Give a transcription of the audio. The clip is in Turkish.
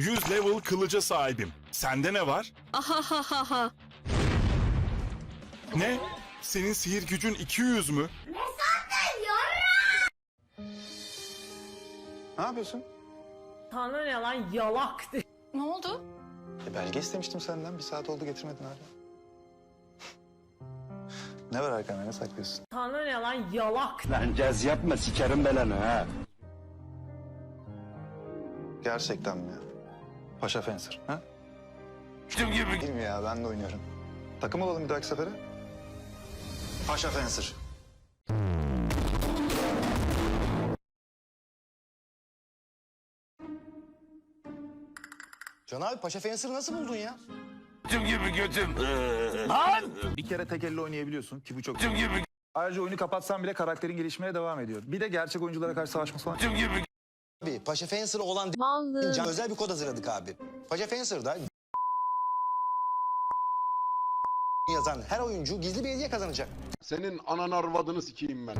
100 level kılıca sahibim. Sende ne var? Ahahaha. Ne? Senin sihir gücün 200 mü? Ne yapıyorsun? Sana ne lan yalak. Ne oldu? E, belge istemiştim senden. Bir saat oldu getirmedin hala. ne var arkanda ne saklıyorsun? Sana ne lan yalak. Lan caz yapma sikerim belanı ha. Gerçekten mi ya? Paşa Fencer. Ha? Kim gibi Değil mi ya? Ben de oynuyorum. Takım olalım bir dahaki sefere. Paşa Fencer. Can abi Paşa Fencer'ı nasıl buldun ya? kim gibi götüm. Bir kere tek elle oynayabiliyorsun ki bu çok... Kim gibi Ayrıca oyunu kapatsan bile karakterin gelişmeye devam ediyor. Bir de gerçek oyunculara karşı savaşması falan. kim gibi Abi Paşa Fencer'ı olan Mallı. Can özel bir kod hazırladık abi. Paşa Fencer'da yazan her oyuncu gizli bir hediye kazanacak. Senin anan arvadını sikeyim ben.